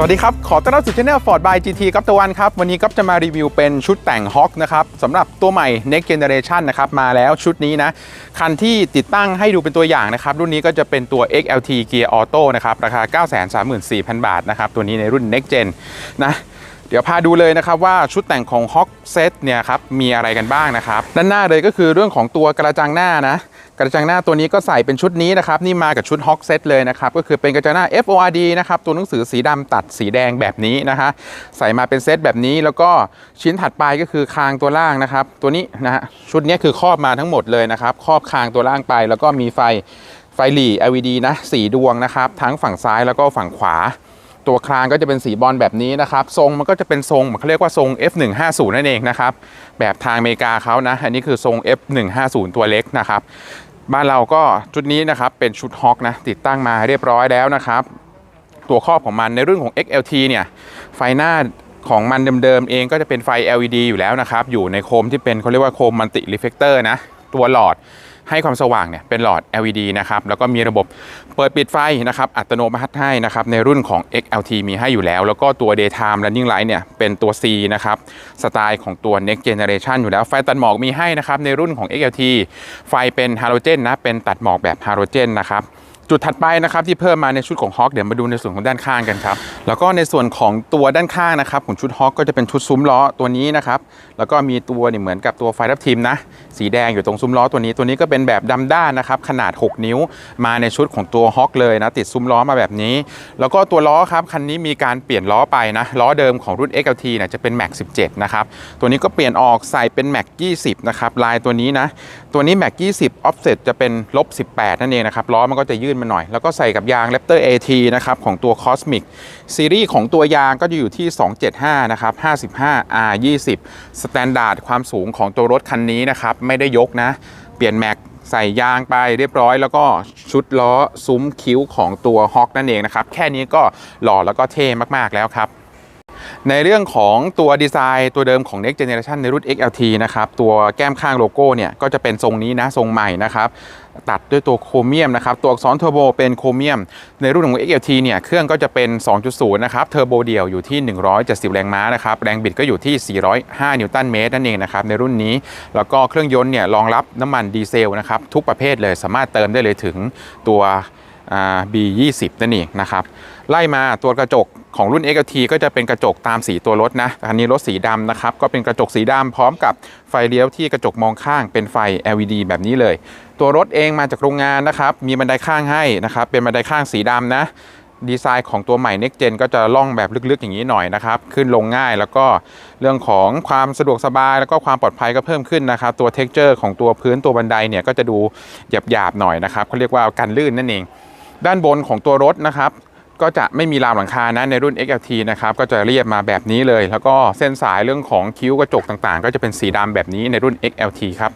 สวัสดีครับ ขอต้อนรับสู่ช anel Ford by GT กับตะวันครับ วันนี้ก็จะมารีวิวเป็นชุดแต่ง Hawk นะครับสำหรับตัวใหม่ Next Generation นะครับมาแล้วชุดนี้นะ คันที่ติดตั้งให้ดูเป็นตัวอย่างนะครับ รุ่นนี้ก็จะเป็นตัว XLT Gear Auto นะครับ ราคา 934,000 บาทนะครับ ตัวนี้ในรุ่น Next Gen นะ เดี๋ยวพาดูเลยนะครับว่าชุดแต่งของ Hawk Set เนี่ยครับมีอะไรกันบ้างนะครับ ด้านหน้าเลยก็คือเรื่องของตัวกระจังหน้านะกระจังหน้าตัวนี้ก็ใส่เป็นชุดนี้นะครับ นี่มากับชุด Hawk Set เลยนะครับ ก็คือเป็นกระจังหน้า FORD นะครับ ตัวหนังสือสีดำตัดสีแดงแบบนี้นะคะ ใส่มาเป็นเซตแบบนี้แล้วก็ชิ้นถัดไปก็คือคางตัวล่างนะครับ ตัวนี้นะฮะชุดนี้คือครอบมาทั้งหมดเลยนะครับ ครอบคางตัวล่างไป แล้วก็มีไฟไฟหลี LED นะสีดวงนะครับ ทั้งฝั่งซ้ายแล้วก็ฝั่งขวา ตัวครางก็จะเป็นสีบอลแบบนี้นะครับ ทรงมันก็จะเป็นทรงเขาเรียกว่าทรง F150 นั่นเองนะครับ แบบทางอเมริกาเขานะ อันนี้คือทรง F150 ตัวเล็กนะครับ บ้านเราก็ชุดนี้นะครับเป็นชุดฮอ k นะ ติดตั้งมาเรียบร้อยแล้วนะครับ ตัวครอบของมันในรุ่นของ XLT เนี่ย ไฟหน้าของมันเดิมๆเองก็จะเป็นไฟ LED อยู่แล้วนะครับ อยู่ในโคมที่เป็นเขาเรียกว่าโคมมัลติรีเฟกเตอร์นะ ตัวหลอด ให้ความสว่างเนี่ยเป็นหลอด LED นะครับแล้วก็มีระบบเปิดปิดไฟนะครับอัตโนมัติให้นะครับในรุ่นของ XLT มีให้อยู่แล้ว แล้วก็ตัว daytime running light เนี่ยเป็นตัว C นะครับสไตล์ของตัว next generation อยู่แล้วไฟตัดหมอกมีให้นะครับในรุ่นของ XLT ไฟเป็นฮาโลเจนนะเป็นตัดหมอกแบบฮาโลเจนนะครับ จุดถัดไปนะครับที่เพิ่มมาในชุดของฮอ k เดี๋ยวมาดูในส่วนของด้านข้างกันครับแล้วก็ในส่วนของตัวด้านข้างนะครับของชุดฮอ k ก็จะเป็นชุดซุ้มล้อตัวนี้นะครับแล้วก็มีตัวนี่เหมือนกับตัวไฟทับทิมนะสีแดงอยู่ตรงซุ้มล้อตัวนี้ตัวนี้ก็เป็นแบบดำด้านนะครับขนาด 6 นิ้วมาในชุดของตัวฮอ k เลยนะติดซุ้มล้อมาแบบนี้ แล้วก็ตัวล้อครับคันนี้มีการเปลี่ยนล้อไปนะล้อเดิมของรุ่น XLT เนี่ยจะเป็น Max 17นะครับตัวนี้ก็เปลี่ยนออกใส่เป็น Max 20นะครับลายตัวนี้นะตัวนี้ Max 20 Offset จะเป็นลบ18 นั่นเองนะครับ ล้อมันก็จะยื่นมาหน่อย แล้วก็ใส่กับยาง Raptor AT นะครับ ของตัว Cosmic ซีรีส์ของตัวยางก็จะอยู่ที่ 275 นะครับ 55 R 20สแตนดาร์ดความสูงของตัวรถคันนี้นะครับ ไม่ได้ยกนะ เปลี่ยนแม็กใส่ยางไปเรียบร้อย แล้วก็ชุดล้อซุ้มคิ้วของตัวฮอ k นั่นเองนะครับ แค่นี้ก็หล่อแล้วก็เท่มากๆแล้วครับ ในเรื่องของตัวดีไซน์ตัวเดิมของ Next Generation ในรุ่น XLT นะครับ ตัวแก้มข้างโลโก้เนี่ย ก็จะเป็นทรงนี้นะ ทรงใหม่นะครับ ตัดด้วยตัวโครเมียมนะครับ ตัวอักษรเทอร์โบเป็นโครเมียม ในรุ่นของ XLT เนี่ย เครื่องก็จะเป็น 2.0 นะครับ เทอร์โบเดี่ยวอยู่ที่ 170 แรงม้านะครับ แรงบิดก็อยู่ที่ 405 นิวตันเมตรนั่นเองนะครับ ในรุ่นนี้ แล้วก็เครื่องยนต์เนี่ยรองรับน้ำมันดีเซลนะครับทุกประเภทเลย สามารถเติมได้เลยถึงตัว B20 นั่นเองนะครับไล่มาตัวกระจกของรุ่น XLT ก็จะเป็นกระจกตามสีตัวรถนะอันนี้รถสีดำนะครับก็เป็นกระจกสีดำพร้อมกับไฟเลี้ยวที่กระจกมองข้างเป็นไฟ LED แบบนี้เลย ตัวรถเองมาจากโรงงานนะครับมีบันไดข้างให้นะครับเป็นบันไดข้างสีดำนะดีไซน์ของตัวใหม่ Next Gen ก็จะล่องแบบลึกๆอย่างนี้หน่อยนะครับ ขึ้นลงง่ายแล้วก็เรื่องของความสะดวกสบาย แล้วก็ความปลอดภัยก็เพิ่มขึ้นนะครับ ตัว Texture ของตัวพื้นตัวบันไดเนี่ยก็จะดูหยาบๆหน่อยนะครับเขาเรียกว่ากันลื่นนั่นเอง ด้านบนของตัวรถนะครับ ก็จะไม่มีราวหลังคานะในรุ่น XLT นะครับก็จะเรียบมาแบบนี้เลย แล้วก็เส้นสายเรื่องของคิ้วกระจกต่างๆ ก็จะเป็นสีดำแบบนี้ในรุ่น XLT ครับ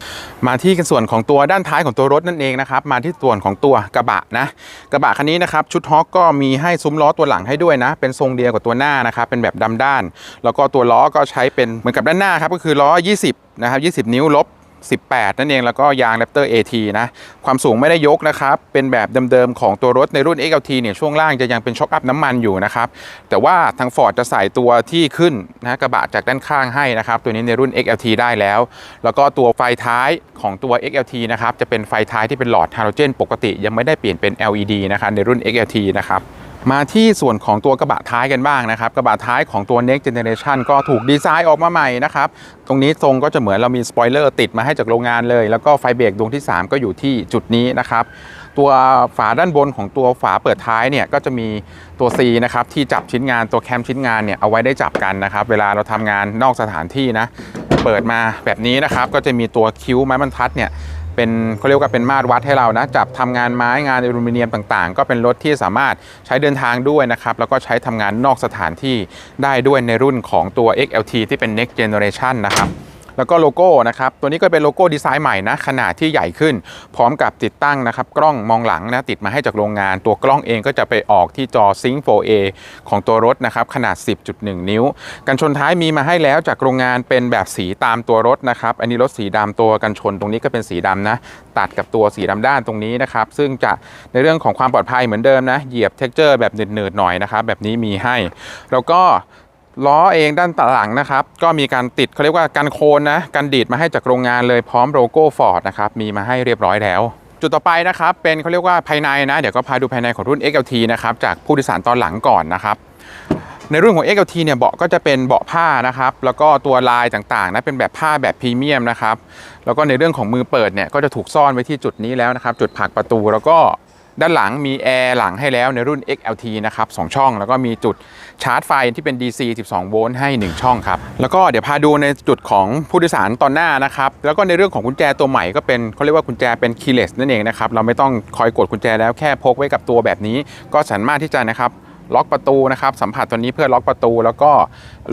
มาที่ส่วนของตัวด้านท้ายของตัวรถนั่นเองนะครับมาที่ส่วนของตัวกระบะนะกระบะคันนี้นะครับชุดฮอ k ก็มีให้ซุ้มล้อตัวหลังให้ด้วยนะ เป็นทรงเดียวกับตัวหน้านะครับเป็นแบบดำด้าน แล้วก็ตัวล้อก็ใช้เป็นเหมือนกับด้านหน้าครับก็คือล้อ 20นะครับ20 นิ้วลบ 18 นั่นเองแล้วก็ยาง Raptor AT นะความสูงไม่ได้ยกนะครับเป็นแบบเดิมๆของตัวรถในรุ่น XLT เนี่ยช่วงล่างจะยังเป็นช็อคอัพน้ำมันอยู่นะครับแต่ว่าทาง Ford จะใส่ตัวที่ขึ้นนะกระบะจากด้านข้างให้นะครับตัวนี้ในรุ่น XLT ได้แล้ว แล้วก็ตัวไฟท้ายของตัว XLT นะครับจะเป็นไฟท้ายที่เป็นหลอดฮาโลเจนปกติยังไม่ได้เปลี่ยนเป็น LED นะครับในรุ่น XLT นะครับ มาที่ส่วนของตัวกระบะท้ายกันบ้างนะครับ กระบะท้ายของตัว Next Generation ก็ถูกดีไซน์ออกมาใหม่นะครับ ตรงนี้ทรงก็จะเหมือนเรามีสปอยเลอร์ติดมาให้จากโรงงานเลย แล้วก็ไฟเบรกดวงที่ 3 ก็อยู่ที่จุดนี้นะครับตัวฝาด้านบนของตัวฝาเปิดท้ายเนี่ยก็จะมีตัว C นะครับที่จับชิ้นงานตัวแคมชิ้นงานเนี่ยเอาไว้ได้จับกันนะครับ เวลาเราทำงานนอกสถานที่นะ เปิดมาแบบนี้นะครับ ก็จะมีตัวคิ้วไม้บรรทัดเนี่ย เป็นเขาเรียกว่าเป็นมาตรวัดให้เรานะจับทำงานไม้งานอลูมิเนียมต่างๆ ก็เป็นรถที่สามารถใช้เดินทางด้วยนะครับแล้วก็ใช้ทำงานนอกสถานที่ได้ด้วยในรุ่นของตัว XLT ที่เป็น next generation นะครับ แล้วก็โลโก้นะครับ ตัวนี้ก็เป็นโลโก้ดีไซน์ใหม่นะ ขนาดที่ใหญ่ขึ้น พร้อมกับติดตั้งนะครับ กล้องมองหลังนะ ติดมาให้จากโรงงาน ตัวกล้องเองก็จะไปออกที่จอ Sync 4A ของตัวรถนะครับ ขนาด 10.1 นิ้ว กันชนท้ายมีมาให้แล้วจากโรงงานเป็นแบบสีตามตัวรถนะครับ อันนี้รถสีดำตัวกันชนตรงนี้ก็เป็นสีดำนะ ตัดกับตัวสีดำด้านตรงนี้นะครับ ซึ่งจะในเรื่องของความปลอดภัยเหมือนเดิมนะ เหยียบเท็กเจอร์แบบหนืดๆหน่อยนะครับ แบบนี้มีให้ แล้วก็ ล้อเองด้านหลังนะครับ ก็มีการติดเขาเรียกว่ากันโคนนะกันดีดมาให้จากโรงงานเลยพร้อมโลโก้ฟอร์ดนะครับมีมาให้เรียบร้อยแล้ว จุดต่อไปนะครับเป็นเขาเรียกว่าภายในนะ เดี๋ยวก็พาดูภายในของรุ่น XLT นะครับจากผู้โดยสารตอนหลังก่อนนะครับในรุ่นของ XLT เนี่ยเบาะก็จะเป็นเบาะผ้านะครับ แล้วก็ตัวลายต่างๆนะเป็นแบบผ้าแบบพรีเมียมนะครับ แล้วก็ในเรื่องของมือเปิดเนี่ยก็จะถูกซ่อนไว้ที่จุดนี้แล้วนะครับ จุดผักประตูแล้วก็ ด้านหลังมีแอร์หลังให้แล้วในรุ่น XLT นะครับสองช่อง แล้วก็มีจุดชาร์จไฟที่เป็น DC 12 โวลต์ให้ 1 ช่องครับ แล้วก็เดี๋ยวพาดูในจุดของผู้โดยสารตอนหน้านะครับ แล้วก็ในเรื่องของกุญแจตัวใหม่ก็เป็นเขาเรียกว่ากุญแจเป็น keyless นั่นเองนะครับ เราไม่ต้องคอยกดกุญแจแล้วแค่พกไว้กับตัวแบบนี้ ก็สามารถที่จะนะครับ ล็อกประตูนะครับสัมผัสตัวนี้เพื่อล็อกประตู แล้วก็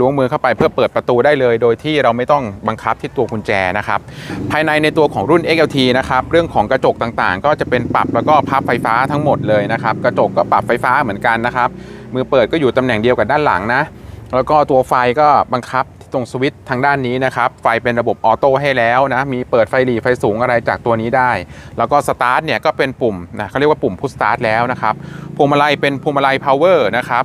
ล้วงมือเข้าไปเพื่อเปิดประตูได้เลย โดยที่เราไม่ต้องบังคับที่ตัวกุญแจนะครับภายในในตัวของรุ่น XLT นะครับเรื่องของกระจกต่างๆ ก็จะเป็นปรับแล้วก็พับไฟฟ้าทั้งหมดเลยนะครับกระจกก็ปรับไฟฟ้าเหมือนกันนะครับมือเปิดก็อยู่ตำแหน่งเดียวกับด้านหลังนะ แล้วก็ตัวไฟก็บังคับตรงสวิตช์ทางด้านนี้นะครับ ไฟเป็นระบบออโต้ให้แล้วนะ มีเปิดไฟหลีไฟสูงอะไรจากตัวนี้ได้ แล้วก็สตาร์ทเนี่ยก็เป็นปุ่มนะเขาเรียกว่าปุ่มพุชสตาร์ทแล้วนะครับพวงมาลัยเป็นพวงมาลัยพาวเวอร์นะครับ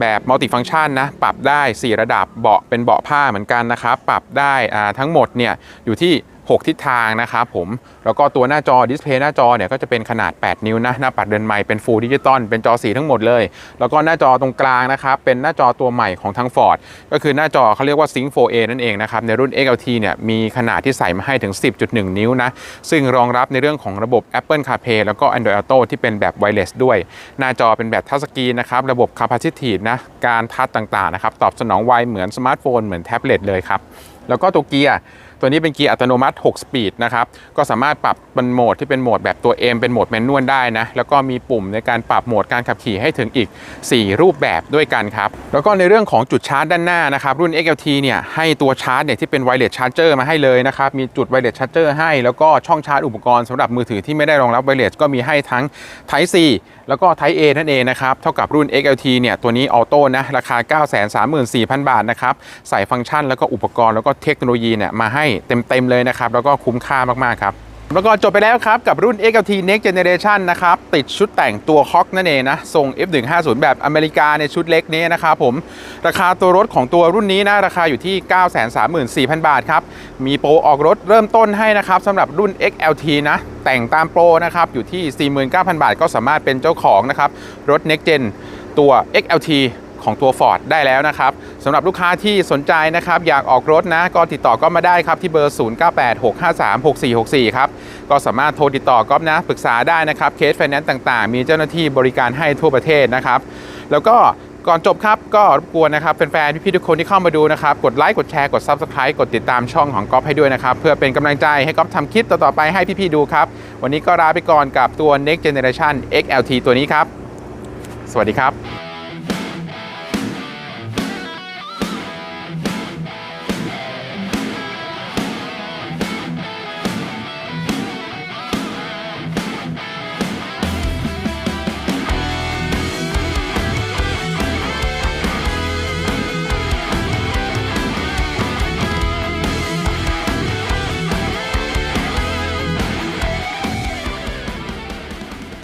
แบบมัลติฟัง c t ชันนะ ปรับได้ 4 ระดับเบาะเป็นเบาะผ้าเหมือนกันนะครับ ปรับได้ทั้งหมดเนี่ยอยู่ที่ 6 ทิศทางนะครับผม แล้วก็ตัวหน้าจอดิสเพย์หน้าจอเนี่ยก็จะเป็นขนาด 8 นิ้วนะหน้าปัดเดินใหม่เป็นฟูลดิจิตอลเป็นจอสีทั้งหมดเลย แล้วก็หน้าจอตรงกลางนะครับเป็นหน้าจอตัวใหม่ของทั้ง Ford ก็คือหน้าจอเขาเรียกว่า Sync 4A นั่นเองนะครับในรุ่น XLT เนี่ยมีขนาดที่ใส่มาให้ถึง 10.1 นิ้วนะซึ่งรองรับในเรื่องของระบบ Apple CarPlay แล้วก็ Android Auto ที่เป็นแบบ Wireless ด้วย หน้าจอเป็นแบบทัชสกรีนนะครับระบบ Capacitive นะการทัชต่างๆนะครับตอบสนองไวเหมือนสมาร์ทโฟนเหมือนแท็บเล็ตเลยครับแล้วก็ตัวเกียร์ ตัวนี้เป็นเกียร์อัตโนมัติ 6 สปีดนะครับ ก็สามารถปรับเป็นโหมดที่เป็นโหมดแบบตัว M เป็นโหมดแมนนวลได้นะ แล้วก็มีปุ่มในการปรับโหมดการขับขี่ให้ถึงอีก 4 รูปแบบด้วยกันครับ แล้วก็ในเรื่องของจุดชาร์จด้านหน้านะครับรุ่น XLT เนี่ยให้ตัวชาร์จเนี่ยที่เป็นไวเลสชาร์จเจอร์มาให้เลยนะครับ มีจุดไวเลสชาร์จเจอร์ให้ แล้วก็ช่องชาร์จอุปกรณ์สำหรับมือถือที่ไม่ได้รองรับไวเลสก็มีให้ทั้ง Type C แล้วก็ Type A นั่นเองนะครับ เท่ากับรุ่น XLT เนี่ย ตัวนี้ออโต้นะ ราคา 934,000 บาทนะครับ ใส่ฟังก์ชันแล้วก็อุปกรณ์แล้วก็เทคโนโลยีเนี่ยมาให้เต็มๆเลยนะครับ แล้วก็คุ้มค่ามากๆครับแล้วก็จบไปแล้วครับ กับรุ่น XLT Next Generation นะครับ ติดชุดแต่งตัวฮอกนั่นเองนะ ทรง F150 แบบอเมริกาในชุดเล็กนี้นะครับผม ราคาตัวรถของตัวรุ่นนี้นะ ราคาอยู่ที่ 934,000 บาทครับ มีโปรออกรถเริ่มต้นให้นะครับสำหรับรุ่น XLT นะ แต่งตามโปรนะครับ อยู่ที่ 49,000 บาท ก็สามารถเป็นเจ้าของนะครับ รถ Next Gen ตัว XLT ของตัว Ford ได้แล้วนะครับสำหรับลูกค้าที่สนใจนะครับอยากออกรถนะก็ติดต่อก็มาได้ครับที่เบอร์ 0986536464 ครับ ก็สามารถโทรติดต่อก็นะปรึกษาได้นะครับเคสไฟแนนซ์ต่างๆ มีเจ้าหน้าที่บริการให้ทั่วประเทศนะครับ แล้วก็ก่อนจบครับ ก็รบกวนนะครับแฟนๆพี่ๆทุกคนที่เข้ามาดูนะครับ กดไลค์กดแชร์กด Subscribe กดติดตามช่องของก๊อฟให้ด้วยนะครับ เพื่อเป็นกำลังใจให้ก๊อฟทำคลิปต่อๆไปให้พี่ๆดูครับ วันนี้ก็ลาไปก่อนกับตัว Next Generation XLT ตัวนี้ครับ สวัสดีครับ